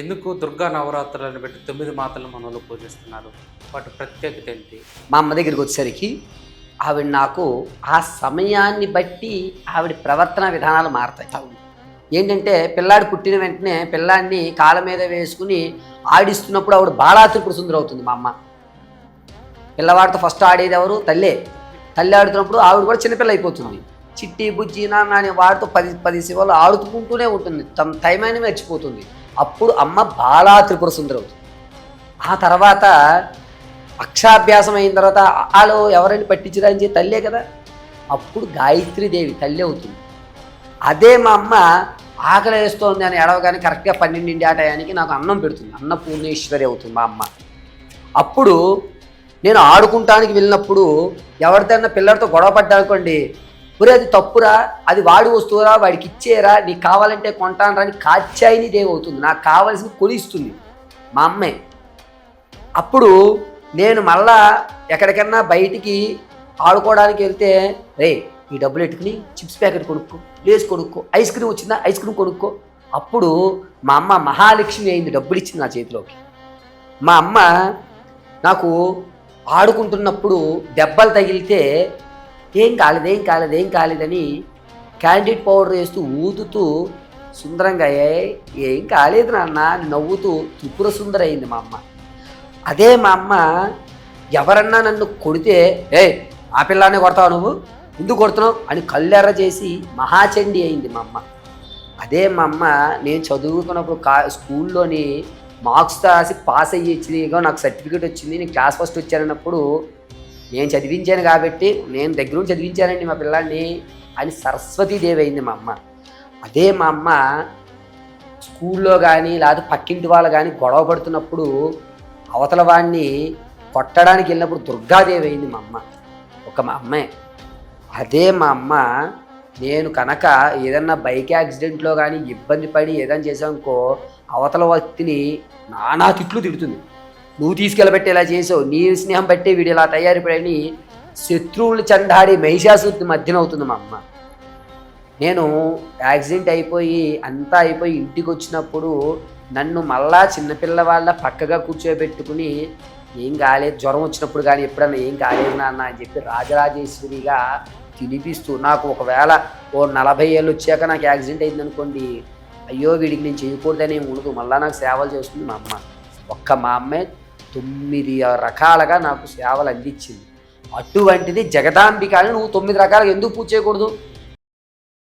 ఎందుకు దుర్గా నవరాత్రులను పెట్టి తొమ్మిది మాతలు మనలో పూజిస్తున్నారు? వాటి ప్రత్యేకత ఏంటి? మా అమ్మ దగ్గరికి వచ్చేసరికి ఆవిడ నాకు ఆ సమయాన్ని బట్టి ఆవిడ ప్రవర్తన విధానాలు మారతాయి. ఏంటంటే పిల్లాడు పుట్టిన వెంటనే పిల్లాడిని కాళ్ళ మీద వేసుకుని ఆడిస్తున్నప్పుడు ఆవిడ బాలా త్రిపుడు సుందరి అవుతుంది మా అమ్మ. పిల్లవాడితో ఫస్ట్ ఆడేది ఎవరు? తల్లే. తల్లి ఆడుతున్నప్పుడు ఆవిడ కూడా చిన్నపిల్ల అయిపోతుంది. చిట్టి బుజ్జి నాన్న అనే వాడితో పది పది శివాలు ఆడుకుంటూనే ఉంటుంది. తమ టైమైన మర్చిపోతుంది. అప్పుడు అమ్మ బాలా త్రిపుర సుందరి ఆ తర్వాత అక్షాభ్యాసం అయిన తర్వాత వాళ్ళు ఎవరైనా పట్టించరా అని చెప్పి తల్లే కదా. అప్పుడు గాయత్రీదేవి తల్లి అవుతుంది. అదే మా అమ్మ ఆకలి వేస్తోంది అని ఎడవగానే కరెక్ట్గా పన్నెండింటి ఆ టయానికి నాకు అన్నం పెడుతుంది. అన్న పూర్ణేశ్వరి అవుతుంది మా అమ్మ. అప్పుడు నేను ఆడుకుంటానికి వెళ్ళినప్పుడు ఎవరిదైనా పిల్లలతో గొడవ పడ్డానుకోండి ఒరే అది తప్పురా అది వాడి వస్తువురా వాడికి ఇచ్చేరా నీకు కావాలంటే కొంటానరా అని కాచాయిని దేవవుతుంది నాకు కావాల్సింది కొలిస్తుంది మా అమ్మే. అప్పుడు నేను మళ్ళా ఎక్కడికన్నా బయటికి ఆడుకోవడానికి వెళ్తే రే ఈ డబ్బులు ఎట్టుకుని చిప్స్ ప్యాకెట్ కొనుక్కో లేస్ కొనుక్కో ఐస్ క్రీమ్ వచ్చిందా ఐస్ క్రీమ్ కొనుక్కో. అప్పుడు మా అమ్మ మహాలక్ష్మి అయింది డబ్బులు ఇచ్చింది నా చేతిలోకి. మా అమ్మ నాకు ఆడుకుంటున్నప్పుడు దెబ్బలు తగిలితే ఏం కాలేదు ఏం కాలేదు ఏం కాలేదని క్యాండిడ్ పౌడర్ వేస్తూ ఊదుతూ సుందరంగా "ఏ, ఏం కాలేదు నాన్న నవ్వుతూ త్రిపుర సుందర అయింది మా అమ్మ. అదే మా అమ్మ ఎవరన్నా నన్ను కొడితే ఏ ఆ పిల్లానే కొడతావు నువ్వు? ఎందుకు కొడుతున్నావు? అని కళ్ళెర్ర చేసి మహాచండి అయింది మా అమ్మ. అదే మా అమ్మ నేను చదువుకున్నప్పుడు కా స్కూల్లోని మార్క్స్ రాసి పాస్ అయ్యి ఇచ్చింది నాకు సర్టిఫికేట్ వచ్చింది నేను క్లాస్ ఫస్ట్ వచ్చానన్నప్పుడు నేను చదివించాను కాబట్టి నేను దగ్గర చదివించానండి మా పిల్లల్ని అని సరస్వతీదేవి అయింది మా అమ్మ. అదే మా అమ్మ స్కూల్లో కానీ లేదా పక్కింటి వాళ్ళు కానీ గొడవ పడుతున్నప్పుడు అవతల వాడిని కొట్టడానికి వెళ్ళినప్పుడు దుర్గాదేవి అయింది మా అమ్మ. ఒక మా అమ్మే. అదే మా అమ్మ నేను కనుక ఏదన్నా బైక్ యాక్సిడెంట్లో కానీ ఇబ్బంది పడి ఏదైనా చేసామనుకో అవతల వ్యక్తిని నానా తిట్లు తిడుతుంది. నువ్వు తీసుకెళ్ళబెట్టి ఇలా చేసావు. నీ స్నేహం బట్టి వీడు ఇలా తయారైపోయాడని శత్రువులు చండాడి మహిషాసుడి మధ్యన అవుతుంది మా అమ్మ. నేను యాక్సిడెంట్ అయిపోయి అంతా అయిపోయి ఇంటికి వచ్చినప్పుడు నన్ను మళ్ళా చిన్నపిల్లవాళ్ళ పక్కగా కూర్చోబెట్టుకుని ఏం కాలేదు జ్వరం వచ్చినప్పుడు కానీ ఎప్పుడన్నా ఏం కాలేదు నాన్న అని చెప్పి రాజరాజేశ్వరిగా తినిపిస్తూ నాకు ఒకవేళ ఓ నలభై ఏళ్ళు వచ్చాక నాకు యాక్సిడెంట్ అయింది అనుకోండి అయ్యో వీడికి నేను చేయకూడదని ఉండదు మళ్ళీ నాకు సేవలు చేస్తుంది మా అమ్మ. ఒక్క మా అమ్మే తొమ్మిది రకాలుగా నాకు సేవలు అందించింది. అటువంటిది జగదాంబిక అని నువ్వు తొమ్మిది రకాలుగా ఎందుకు పూజ చేయకూడదు?